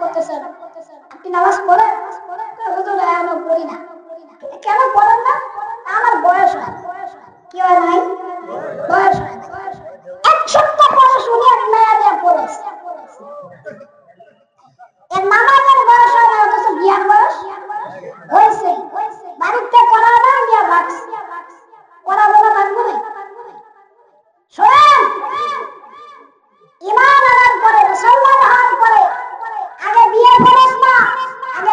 করতেছেন আপনি নামাজ পড়েন? কেন পড়েন না? আমার বয়স হয়। কি হয় নাই বয়স হয়। এক সপ্তাহ পরে শুনি মেয়া দিয়ে পড়েছে এর নামাজের বয়স হয় না অথচ বিয়ার বয়স হয়েছে বাড়িতে করা না গিয়া ভাগছে করা বলা মানবো না শোনেন ইমান আনার পরে মুসলমান হওয়ার পরে আগে বিয়ে করিস না আগে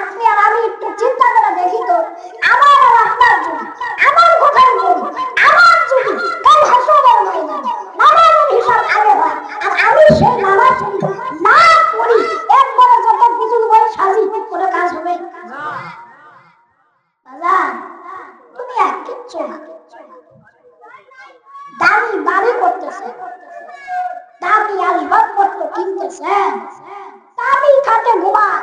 আপনি আমি একটু চিন্তা করে দেখি তো, আমার আর আপনার জন্য আমার কোথায় মন আমার জন্য কাল হাসনের ময়দান নামাজের হিসাব আগে হয়, আর আমি সেই নামাজ না পড়ি একবারে যত বুজুর্গ হয়ে সাজি করে কাজ হবে। দাদা তুমি আর কিচ্ছু দামি বাড়ি করতেছে, দামি আসবাবপত্র কিনতেছেন দামি খাটে ঘুমান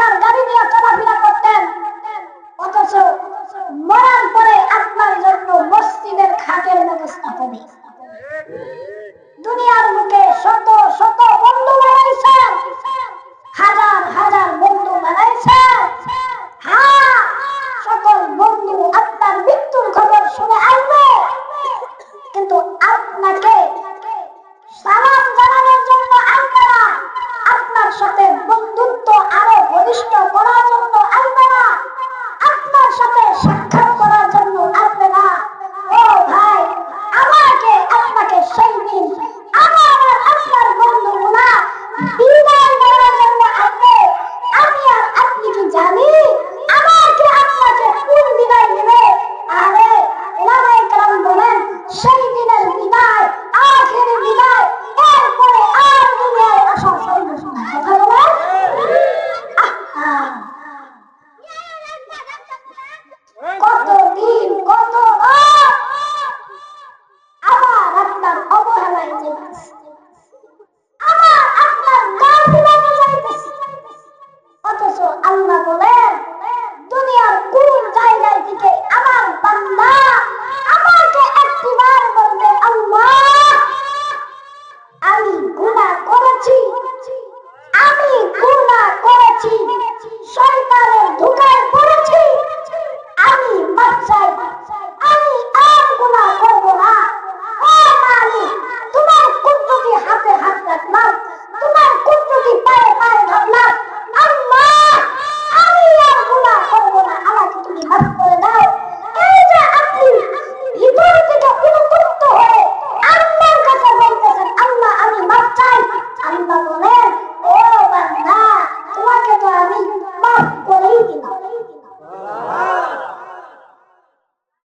টাকার গাড়ি নিয়ে অবহেলায় যেতে